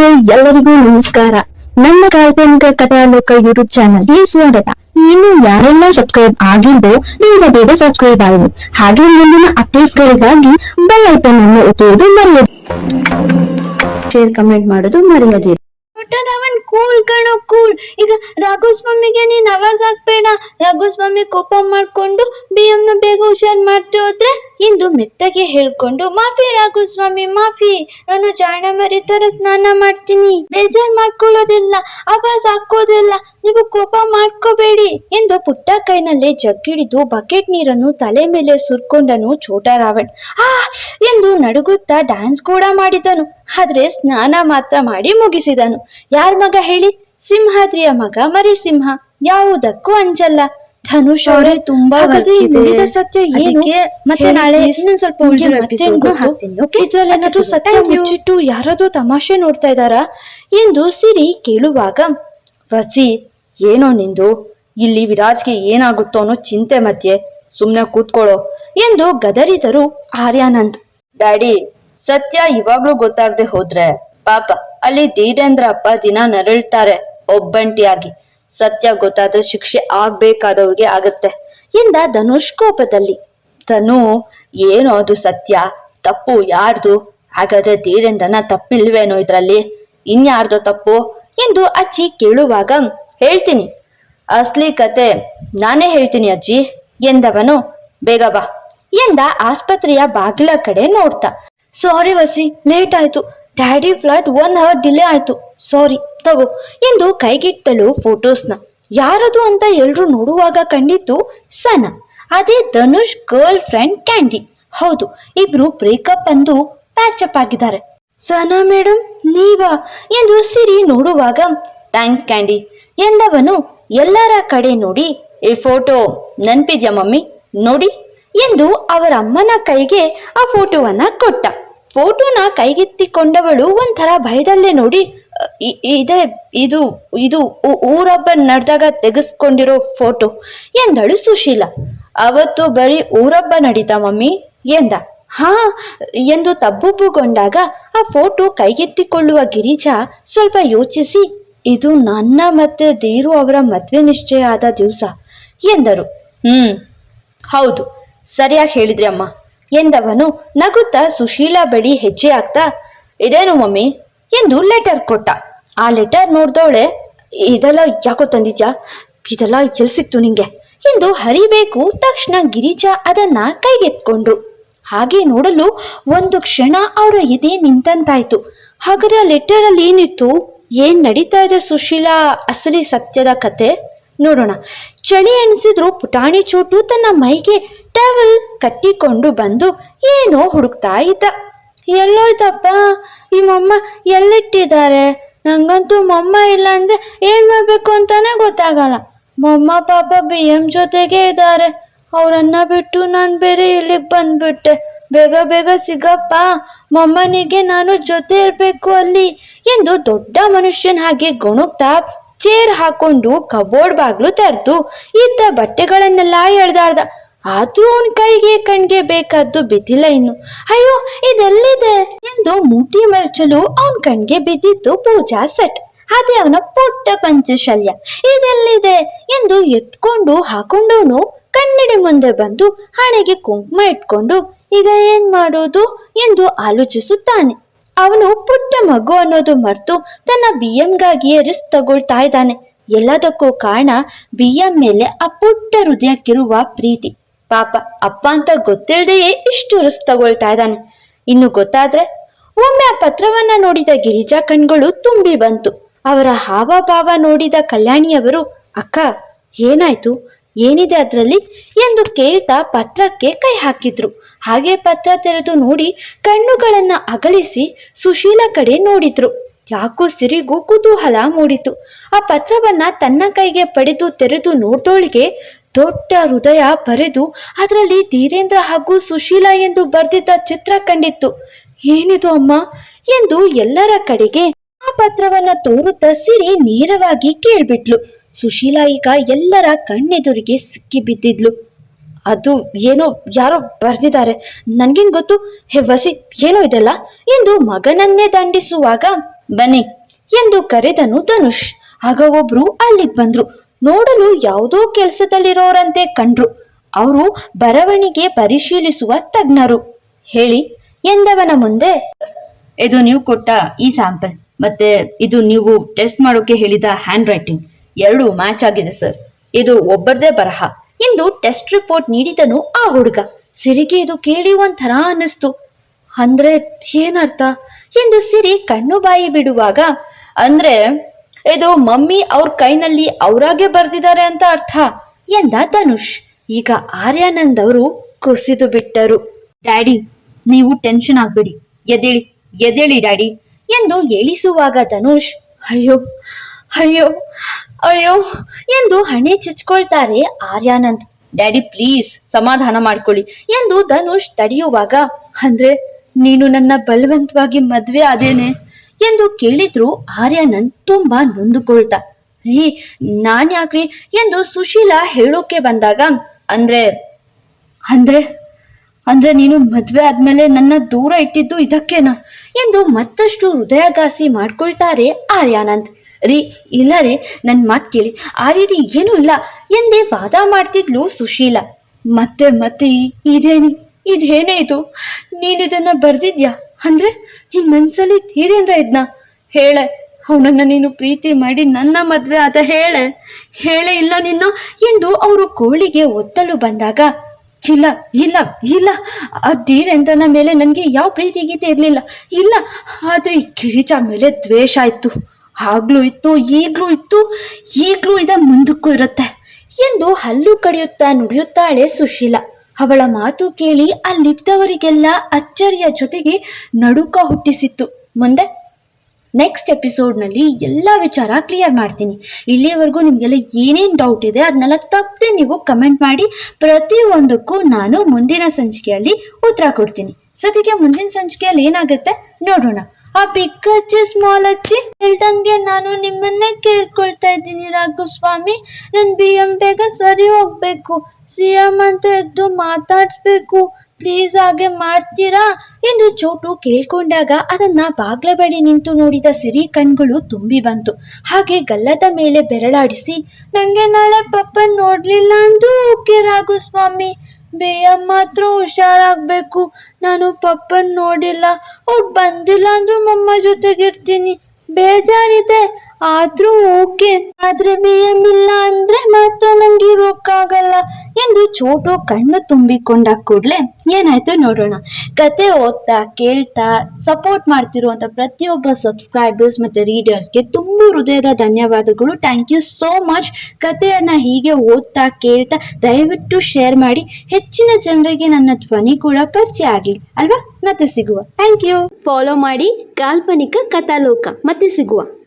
ಎಲ್ಲರಿಗೂ ನಮಸ್ಕಾರ. ನನ್ನ ಕಾಲ್ಪನಿಕ ಕಥಾಲೋಕ ಯೂಟ್ಯೂಬ್ ಚಾನಲ್ಗೆ ಸ್ವಾಗತ. ಇನ್ನು ಯಾರೆಲ್ಲ ಸಬ್ಸ್ಕ್ರೈಬ್ ಆಗಿದ್ದೋ ಬೇಗ ಬೇಗ ಸಬ್ಸ್ಕ್ರೈಬ್ ಆಗಿ. ಹಾಗೆ ಮುಂದಿನ ಅಪ್ಡೇಟ್ಸ್ಗಳಿಗಾಗಿ ಬೆಲ್ ಐಕನ್ ಅನ್ನು ಒತ್ತುವುದು ಮರೆಯದು ಶೇರ್ ಕಮೆಂಟ್ ಮಾಡೋದು ಮರೆಯದಿರಿ ಅವನ್ ಕೂಲ್ ಕಣೋ ಕೂಲ್ ಈಗ ರಾಘುಸ್ವಾಮಿಗೆ ನೀನ್ ಅವಾಜ್ ಹಾಕ್ಬೇಡ. ರಾಘುಸ್ವಾಮಿ ಕೋಪ ಮಾಡ್ಕೊಂಡು ಬಿ ಎಂ ನ ಬೇಗ ಹುಷಾರ್ ಮಾಡ್ತಿ ಇಂದು ಮೆತ್ತಗೆ ಹೇಳ್ಕೊಂಡು, ಮಾಫಿ ರಾಘು ಸ್ವಾಮಿ, ಮಾಫಿ. ನಾನು ಜಾಣ ಮರಿ ತರ ಸ್ನಾನ ಮಾಡ್ತೀನಿ. ಬೇಜಾರ್ ಮಾಡ್ಕೊಳ್ಳೋದಿಲ್ಲ ಅವಾಜ್ ಹಾಕೋದಿಲ್ಲ. ನೀವು ಕೋಪ ಮಾಡ್ಕೋಬೇಡಿ ಎಂದು ಪುಟ್ಟ ಕೈನಲ್ಲೇ ಜಗ್ಗಿಡಿದು ಬಕೆಟ್ ನೀರನ್ನು ತಲೆ ಮೇಲೆ ಸುರ್ಕೊಂಡನು ಛೋಟಾ ರಾವಣ್ ಆ! ಎಂದು ನಡುಗುತ್ತಾ ಡ್ಯಾನ್ಸ್ ಕೂಡ ಮಾಡಿದನು. ಆದ್ರೆ ಸ್ನಾನ ಮಾತ್ರ ಮಾಡಿ ಮುಗಿಸಿದನು. ಯಾರ ಮಗ ಹೇಳಿ? ಸಿಂಹಾದ್ರಿಯ ಮಗ ಮರಿ ಸಿಂಹ ಯಾವುದಕ್ಕೂ ಅಂಜಲ್ಲ. ಧನುಷ್ ಅವರೇ ತುಂಬಾ ಇದೆ. ಸತ್ಯ ಏನು ಮತ್ತೆ ನಾಳೆ. ಇನ್ನೊಂದ್ ಸ್ವಲ್ಪ? ಇದ್ರಲ್ಲಿ ಸತ್ಯ. ಮುಚ್ಚಿಟ್ಟು ಯಾರಾದ್ರೂ ತಮಾಷೆ ನೋಡ್ತಾ ಇದ್ದಾರಾ ಎಂದು ಸಿರಿ ಕೇಳುವಾಗ ವಸಿ ಏನೋ ನಿಂದು ಇಲ್ಲಿ ವಿರಾಜ್ಗೆ ಏನಾಗುತ್ತೋ ಅನ್ನೋ ಚಿಂತೆ ಮಧ್ಯೆ ಸುಮ್ನೆ ಕೂತ್ಕೊಳ್ಳೋ ಎಂದು ಗದರಿದರು ಆರ್ಯಾನಂದ್ ಡ್ಯಾಡಿ ಸತ್ಯ ಇವಾಗ್ಲೂ ಗೊತ್ತಾಗದೆ ಹೋದ್ರೆ ಪಾಪ ಅಲ್ಲಿ ಧೀರೇಂದ್ರ ಅಪ್ಪ ದಿನ ನರಳ್ತಾರೆ ಒಬ್ಬಂಟಿಯಾಗಿ ಸತ್ಯ ಗೊತ್ತಾದ್ರೆ ಶಿಕ್ಷೆ ಆಗ್ಬೇಕಾದವ್ರಿಗೆ ಆಗತ್ತೆ. ಎಂದ ಧನುಷ್ ಕೋಪದಲ್ಲಿ ತನು ಏನೋ ಅದು ಸತ್ಯ, ತಪ್ಪು ಯಾರ್ದು? ಹಾಗಾದ್ರೆ ಧೀರೇಂದ್ರನ ತಪ್ಪಿಲ್ವೇನೋ ಇದ್ರಲ್ಲಿ? ಇನ್ಯಾರ್ದೋ ತಪ್ಪು? ಎಂದು ಅಜ್ಜಿ ಕೇಳುವಾಗ, ಹೇಳ್ತೀನಿ. ಅಸ್ಲಿ ಕತೆ, ನಾನೇ ಹೇಳ್ತೀನಿ ಅಜ್ಜಿ, ಎಂದವನು, ಬೇಗ ಬಾ, ಎಂದ ಆಸ್ಪತ್ರೆಯ ಬಾಗಿಲ ಕಡೆ ನೋಡ್ತಾ. ಸಾರಿ ವಸಿ, ಲೇಟ್ ಆಯ್ತು. Daddy flight one hour delay ಆಯ್ತು. ಸಾರಿ ತಗೋ. ಎಂದು ಕೈಗಿಟ್ಟಳು ಫೋಟೋಸ್ನ ಯಾರದು ಅಂತ ಎಲ್ರು ನೋಡುವಾಗ ಕಂಡಿದ್ದು ಸನ. ಅದೇ ಧನುಷ್ ಗರ್ಲ್ ಫ್ರೆಂಡ್ ಕ್ಯಾಂಡಿ ಹೌದು, ಇಬ್ರು ಬ್ರೇಕಪ್ ಅಂದು ಪ್ಯಾಚಪ್ ಆಗಿದ್ದಾರೆ. ಸನಾ ಮೇಡಮ್ ನೀವಾ? ಎಂದು ಸಿರಿ ನೋಡುವಾಗ ಥ್ಯಾಂಕ್ಸ್ ಕ್ಯಾಂಡಿ ಎಂದವನು, ಎಲ್ಲರ ಕಡೆ ನೋಡಿ, ಈ ಫೋಟೋ ನೆನ್ಪಿದ್ಯಾ ಮಮ್ಮಿ? ನೋಡಿ. ಎಂದು ಅವರ ಅಮ್ಮನ ಕೈಗೆ ಆ ಫೋಟೋವನ್ನ ಕೊಟ್ಟ. ಫೋಟೋನ ಕೈಗೆತ್ತಿಕೊಂಡವಳು ಒಂಥರ ಭಯದಲ್ಲೇ ನೋಡಿ "ಅ, ಇದೆ ಇದು ಇದು ಊರೊಬ್ಬ ನಡೆದಾಗ ತೆಗೆಸ್ಕೊಂಡಿರೋ ಫೋಟೋ ಎಂದಳು ಸುಶೀಲ. ಅವತ್ತು ಬರೀ ಊರಬ್ಬ ನಡೀತ ಮಮ್ಮಿ ಎಂದ. ಹಾ ಎಂದು ತಬ್ಬುಬ್ಬುಗೊಂಡಾಗ ಆ ಫೋಟೋ ಕೈಗೆತ್ತಿಕೊಳ್ಳುವ ಗಿರಿಜಾ ಸ್ವಲ್ಪ ಯೋಚಿಸಿ ಇದು ನನ್ನ ಮತ್ತೆ ಧೀರು ಅವರ ಮದುವೆ ನಿಶ್ಚಯ ಆದ ದಿವಸ ಎಂದರು. ಹ್ಮ್ ಹೌದು ಸರಿಯಾಗಿ ಹೇಳಿದ್ರಿ ಅಮ್ಮ. ಎಂದವನು ನಗುತ್ತಾ ಸುಶೀಲಾ ಬಳಿ ಹೆಜ್ಜೆ ಆಗ್ತಾ ಇದೇನು ಮಮ್ಮಿ? ಎಂದು ಲೆಟರ್ ಕೊಟ್ಟ. ಆ ಲೆಟರ್ ನೋಡ್ದವಳೆ, ಇದೆಲ್ಲ ಯಾಕೋ ತಂದಿದ್ಯಾ? ಇದೆಲ್ಲ ಎಲ್ಲಿ ಸಿಕ್ತು ನಿಂಗೆ? ಎಂದು ಹರಿಬೇಕು. ತಕ್ಷಣ ಗಿರಿಜಾ ಅದನ್ನ ಕೈಗೆತ್ಕೊಂಡ್ರು. ಹಾಗೆ ನೋಡಲು ಒಂದು ಕ್ಷಣ ಅವರ ಎದೆ ನಿಂತಂತಾಯ್ತು. ಹಾಗಾದ್ರೆ ಆ ಲೆಟರ್ ಅಲ್ಲಿ ಏನಿತ್ತು? ಏನ್ ನಡೀತಾ ಇದೆ ಸುಶೀಲಾ? ಅಸಲಿ ಸತ್ಯದ ಕತೆ? ನೋಡೋಣ. ಚಳಿ ಎಣಿಸಿದ್ರು ಪುಟಾಣಿ ಚೋಟು ತನ್ನ ಮೈಗೆ ಟವಲ್ ಕಟ್ಟಿಕೊಂಡು ಬಂದು ಏನೋ ಹುಡುಕ್ತಾ ಇದ್ದ. ಎಲ್ಲೋಯ್ತಪ್ಪ, ಈ ಮಮ್ಮ ಎಲ್ಲಿಟ್ಟಿದ್ದಾರೆ? ನಂಗಂತೂ ಮೊಮ್ಮ ಇಲ್ಲ ಅಂದ್ರೆ ಏನ್ ಮಾಡ್ಬೇಕು ಅಂತಾನೆ ಗೊತ್ತಾಗಲ್ಲ. ಮೊಮ್ಮ ಪಾಪ ಬಿ ಎಂ ಜೊತೆಗೆ ಇದ್ದಾರೆ. ಅವರನ್ನ ಬಿಟ್ಟು ನಾನು ಬೇರೆ ಇಲ್ಲಿಗೆ ಬಂದ್ಬಿಟ್ಟೆ? ಬೇಗ ಬೇಗ ಸಿಗಪ್ಪ. ಮೊಮ್ಮನಿಗೆ ನಾನು ಜೊತೆ ಇರಬೇಕು ಅಲ್ಲಿ ಎಂದು ದೊಡ್ಡ ಮನುಷ್ಯನ ಹಾಗೆ ಗೊಣುಗ್ತಾ ಚೇರ್ ಹಾಕೊಂಡು ಕಬೋರ್ಡ್ ಬಾಗ್ಲು ತೆರೆದು ಇದ್ದ ಬಟ್ಟೆಗಳನ್ನೆಲ್ಲ ಎಳ್ದಾಡ್ದ. ಆದ್ರೂ ಅವನ ಕೈಗೆ ಕಣ್ಗೆ ಬೇಕಾದ್ದು ಬಿದ್ದಿಲ್ಲ ಇನ್ನು. ಅಯ್ಯೋ, ಇದೆಲ್ಲಿದೆ? ಎಂದು ಮೂತಿ ಮರಚಲು ಅವನ ಕಣ್ಗೆ ಬಿದ್ದಿತ್ತು ಪೂಜಾ ಸೆಟ್. ಅದೇ ಅವನ ಪುಟ್ಟ ಪಂಚಶಲ್ಯ. ಇದೆಲ್ಲಿದೆ? ಎಂದು ಎತ್ಕೊಂಡು ಹಾಕೊಂಡವನು ಕನ್ನಡಿ ಮುಂದೆ ಬಂದು ಹಣೆಗೆ ಕುಂಕುಮ ಇಟ್ಕೊಂಡು, ಈಗ ಏನ್ ಮಾಡೋದು? ಎಂದು ಆಲೋಚಿಸುತ್ತಾನೆ. ಅವನು ಪುಟ್ಟ ಮಗು ಅನ್ನೋದು ಮರ್ತು ತನ್ನ ಬಿ ಎಂಗಾಗಿಯೇ ರಿಸ್ಕ್ ತಗೊಳ್ತಾ ಇದ್ದಾನೆ. ಎಲ್ಲದಕ್ಕೂ ಕಾರಣ ಬಿ ಎಂ ಮೇಲೆ ಆ ಪುಟ್ಟ ಹೃದಯಕ್ಕಿರುವ ಪ್ರೀತಿ. ಪಾಪ, ಅಪ್ಪ ಅಂತ ಗೊತ್ತಿಲ್ಲದೆಯೇ ಇಷ್ಟು ರಿಸ್ಕ್ ತಗೊಳ್ತಾ ಇದ್ದಾನೆ. ಇನ್ನು ಗೊತ್ತಾದ್ರೆ ಒಮ್ಮೆ ಆ ಪತ್ರವನ್ನ ನೋಡಿದ ಗಿರಿಜಾ ಕಣ್ಗಳು ತುಂಬಿ ಬಂತು. ಅವರ ಹಾವಭಾವ ನೋಡಿದ ಕಲ್ಯಾಣಿಯವರು, ಅಕ್ಕ, ಏನಾಯ್ತು? ಏನಿದೆ ಅದರಲ್ಲಿ ಎಂದು ಕೇಳ್ತಾ ಪತ್ರಕ್ಕೆ ಕೈ ಹಾಕಿದ್ರು. ಹಾಗೆ ಪತ್ರ ತೆರೆದು ನೋಡಿ ಕಣ್ಣುಗಳನ್ನ ಅಗಲಿಸಿ ಸುಶೀಲ ಕಡೆ ನೋಡಿದ್ರು. ಯಾಕೋ ಸಿರಿಗೂ ಕುತೂಹಲ ಮೂಡಿತು. ಆ ಪತ್ರವನ್ನ ತನ್ನ ಕೈಗೆ ಪಡೆದು ತೆರೆದು ನೋಡ್ದೋಳಿಗೆ ದೊಡ್ಡ ಹೃದಯ ಬರೆದು ಅದರಲ್ಲಿ ಧೀರೇಂದ್ರ ಹಾಗೂ ಸುಶೀಲ ಎಂದು ಬರೆದಿದ್ದ ಚಿತ್ರ ಕಂಡಿತ್ತು. ಏನಿದು ಅಮ್ಮ? ಎಂದು ಎಲ್ಲರ ಕಡೆಗೆ ಆ ಪತ್ರವನ್ನ ತೋರುತ್ತಾ ಸಿರಿ ನೇರವಾಗಿ ಕೇಳ್ಬಿಟ್ಲು. ಸುಶೀಲಾ ಈಗ ಎಲ್ಲರ ಕಣ್ಣೆದುರಿಗೆ ಸಿಕ್ಕಿ ಬಿದ್ದಿದ್ಲು. ಅದು ಏನೋ ಯಾರೋ ಬರೆದಿದ್ದಾರೆ. ನನಗೇನು ಗೊತ್ತು? ಹೇ ವಸಿ, ಏನೋ ಇದೆಲ್ಲ? ಎಂದು ಮಗನನ್ನೇ ದಂಡಿಸುವಾಗ, ಬನ್ನಿ, ಎಂದು ಕರೆದನು ಧನುಷ್. ಆಗ ಒಬ್ರು ಅಲ್ಲಿಗೆ ಬಂದ್ರು. ನೋಡಲು ಯಾವುದೋ ಕೆಲಸದಲ್ಲಿರೋರಂತೆ ಕಂಡ್ರು. ಅವರು ಬರವಣಿಗೆ ಪರಿಶೀಲಿಸುವ ತಜ್ಞರು. ಹೇಳಿ, ಎಂದವನ ಮುಂದೆ, ಇದು ನೀವು ಕೊಟ್ಟ ಈ ಸ್ಯಾಂಪಲ್, ಮತ್ತೆ ಇದು ನೀವು ಟೆಸ್ಟ್ ಮಾಡೋಕೆ ಹೇಳಿದ ಹ್ಯಾಂಡ್ ರೈಟಿಂಗ್ ಎರಡು ಮ್ಯಾಚ್ ಆಗಿದೆ ಸರ್ ಇದು ಒಬ್ಬರದೇ ಬರಹ. ಎಂದು ಟೆಸ್ಟ್ ರಿಪೋರ್ಟ್ ನೀಡಿದನು ಆ ಹುಡುಗ. ಸಿರಿಗೆ ಇದು ಕೇಳಿ ಒಂಥರ ಅನ್ನಿಸ್ತು. ಅಂದ್ರೆ ಏನರ್ಥ? ಎಂದು ಸಿರಿ ಕಣ್ಣು ಬಾಯಿ ಬಿಡುವಾಗ, ಅಂದ್ರೆ ಇದು ಮಮ್ಮಿ ಅವ್ರ ಕೈನಲ್ಲಿ ಅವರಾಗೆ ಬರ್ದಿದ್ದಾರೆ ಅಂತ ಅರ್ಥ ಎಂದ ಧನುಷ್. ಈಗ ಆರ್ಯಾನಂದ್ ಅವರು ಕುಸಿದು ಬಿಟ್ಟರು. ಡ್ಯಾಡಿ, ನೀವು ಟೆನ್ಷನ್ ಆಗ್ಬೇಡಿ. ಎದೇಳಿ ಎದೇಳಿ ಡ್ಯಾಡಿ ಎಂದು ಹೇಳಿಸುವಾಗ ಧನುಷ್, ಅಯ್ಯೋ ಅಯ್ಯೋ ಅಯ್ಯೋ, ಎಂದು ಹಣೆ ಚಚ್ಕೊಳ್ತಾರೆ ಆರ್ಯಾನಂದ್. ಡ್ಯಾಡಿ, ಪ್ಲೀಸ್, ಸಮಾಧಾನ ಮಾಡ್ಕೊಳ್ಳಿ, ಎಂದು ಧನುಷ್ ತಡೆಯುವಾಗ. ಅಂದ್ರೆ, ನೀನು ನನ್ನ ಬಲವಂತವಾಗಿ ಮದ್ವೆ ಆದೇನೆ? ಎಂದು ಕೇಳಿದ್ರು ಆರ್ಯಾನಂದ್ ತುಂಬಾ ನೊಂದುಕೊಳ್ತಾ. ನಾನ್ ಯಾಕ್ರಿ ಎಂದು ಸುಶೀಲಾ ಹೇಳೋಕೆ ಬಂದಾಗ, ಅಂದ್ರೆ ಅಂದ್ರೆ ಅಂದ್ರೆ ನೀನು ಮದ್ವೆ ಆದ್ಮೇಲೆ ನನ್ನ ದೂರ ಇಟ್ಟಿದ್ದು ಇದಕ್ಕೇನಾ? ಎಂದು ಮತ್ತಷ್ಟು ಹೃದಯಘಾಸಿ ಮಾಡ್ಕೊಳ್ತಾರೆ ಆರ್ಯಾನಂದ್. ರೀ, ಇಲ್ಲ ರೀ ನನ್ನ ಮಾತು ಕೇಳಿ. ಆ ರೀತಿ ಏನೂ ಇಲ್ಲ. ಎಂದೇ ವಾದ ಮಾಡ್ತಿದ್ಲು ಸುಶೀಲ. ಮತ್ತೆ ಮತ್ತೆ ಇದೇನಿ ಇದೇನೇ ಇದು ನೀನಿದನ್ನ ಬರ್ದಿದ್ಯಾ? ಅಂದ್ರೆ ನಿನ್ ಮನ್ಸಲ್ಲಿ ತೀರೇಂದ್ರ ಇದ್ನ? ಹೇಳೆ, ಅವನನ್ನ ನೀನು ಪ್ರೀತಿ ಮಾಡಿ ನನ್ನ ಮದ್ವೆ ಆದ ಹೇಳೆ. ಹೇಳೆ ಇಲ್ಲ ನಿನ್ನ ಎಂದು ಅವರು ಕೋಳಿಗೆ ಒತ್ತಲು ಬಂದಾಗ, ಇಲ್ಲ ಇಲ್ಲ ಇಲ್ಲ, ಆ ಧೀರೇಂದ್ರನ ಮೇಲೆ ನನಗೆ ಯಾವ ಪ್ರೀತಿ ಗೀತೆ ಇರಲಿಲ್ಲ. ಇಲ್ಲ, ಆದರೆ ಕಿರಿಚ ಗಿರಿಜಾ ಮೇಲೆ ದ್ವೇಷ ಇತ್ತು ಆಗ್ಲೂ ಇತ್ತು, ಈಗಲೂ ಇತ್ತು, ಈಗಲೂ ಇದೆ, ಮುಂದಕ್ಕೂ ಇರುತ್ತೆ ಎಂದು ಹಲ್ಲು ಕಡಿಯುತ್ತಾ ನುಡಿಯುತ್ತಾಳೆ ಸುಶೀಲ. ಅವಳ ಮಾತು ಕೇಳಿ ಅಲ್ಲಿದ್ದವರಿಗೆಲ್ಲ ಅಚ್ಚರಿಯ ಜೊತೆಗೆ ನಡುಕ ಹುಟ್ಟಿಸಿತ್ತು. ಮುಂದೆ ನೆಕ್ಸ್ಟ್ ಎಪಿಸೋಡ್ನಲ್ಲಿ ಎಲ್ಲ ವಿಚಾರ ಕ್ಲಿಯರ್ ಮಾಡ್ತೀನಿ. ಇಲ್ಲಿಯವರೆಗೂ ನಿಮಗೆಲ್ಲ ಏನೇನು ಡೌಟ್ ಇದೆ ಅದನ್ನೆಲ್ಲ ತಪ್ಪದೆ ನೀವು ಕಮೆಂಟ್ ಮಾಡಿ. ಪ್ರತಿಯೊಂದಕ್ಕೂ ನಾನು ಮುಂದಿನ ಸಂಚಿಕೆಯಲ್ಲಿ ಉತ್ತರ ಕೊಡ್ತೀನಿ. ಸದ್ಯಕ್ಕೆ ಮುಂದಿನ ಸಂಚಿಕೆಯಲ್ಲಿ ಏನಾಗುತ್ತೆ ನೋಡೋಣ. ಆ ಬಿಗ್ ಅಜ್ಜಿ ಸ್ಮಾಲ್ ಅಜ್ಜಿ ಹೇಳ್ದಂಗೆ ನಾನು ನಿಮ್ಮನ್ನೇ ಕೇಳ್ಕೊಳ್ತಾ ಇದ್ದೀನಿ ರಾಘುಸ್ವಾಮಿ. ನನ್ನ ಬಿ ಎಂ ಬೇಗ ಸರಿ ಹೋಗ್ಬೇಕು. ಸಿ ಎಂ ಅಂತೂ ಎದ್ದು ಮಾತಾಡಿಸ್ಬೇಕು. ಪ್ಲೀಸ್ ಹಾಗೆ ಮಾಡ್ತೀರಾ? ಎಂದು ಚೋಟು ಕೇಳ್ಕೊಂಡಾಗ ಅದನ್ನ ಬಾಗ್ಲ ನಿಂತು ನೋಡಿದ ಸಿರಿ ಕಣ್ಗಳು ತುಂಬಿ ಬಂತು. ಹಾಗೆ ಗಲ್ಲದ ಮೇಲೆ ಬೆರಳಾಡಿಸಿ, ನಂಗೆ ನಾಳೆ ಪಪ್ಪ ನೋಡ್ಲಿಲ್ಲ ಅಂದ್ರೂ ಓಕೆ ರಾಘು ಸ್ವಾಮಿ ಬೇಯ ಮಾತ್ರ ಹುಷಾರಾಗ್ಬೇಕು. ನಾನು ಪಪ್ಪನ್ ನೋಡಿಲ್ಲ. ಅವ್ರು ಬಂದಿಲ್ಲ ಅಂದ್ರೂ ಮಮ್ಮ ಜೊತೆಗಿರ್ತೀನಿ ಬೇಜಾರಿದೆ. ಆದ್ರೂ ಓಕೆ. ಆದ್ರೆ ಬಿಎಂ ಇಲ್ಲ ಅಂದ್ರೆ ಮಾತ್ರ ನಂಗೆ ಇರೋಕ್ಕಾಗಲ್ಲ. ಎಂದು ಚೋಟೋ ಕಣ್ಣು ತುಂಬಿಕೊಂಡ ಕೂಡಲೇ ಏನಾಯ್ತು ನೋಡೋಣ. ಕತೆ ಓದ್ತಾ ಕೇಳ್ತಾ ಸಪೋರ್ಟ್ ಮಾಡ್ತಿರುವಂಥ ಪ್ರತಿಯೊಬ್ಬ ಸಬ್ಸ್ಕ್ರೈಬರ್ಸ್ ಮತ್ತು ರೀಡರ್ಸ್ಗೆ ತುಂಬ ಹೃದಯದ ಧನ್ಯವಾದಗಳು. ಥ್ಯಾಂಕ್ ಯು ಸೋ ಮಚ್ ಕಥೆಯನ್ನ ಹೀಗೆ ಓದ್ತಾ ಕೇಳ್ತಾ ದಯವಿಟ್ಟು ಶೇರ್ ಮಾಡಿ. ಹೆಚ್ಚಿನ ಜನರಿಗೆ ನನ್ನ ಧ್ವನಿ ಕೂಡ ಪರಿಚಯ ಆಗಲಿ. ಅಲ್ವಾ? ಮತ್ತೆ ಸಿಗುವ. ಥ್ಯಾಂಕ್ ಯು ಫಾಲೋ ಮಾಡಿ ಕಾಲ್ಪನಿಕ ಕಥಾಲೋಕ. ಮತ್ತೆ ಸಿಗುವ.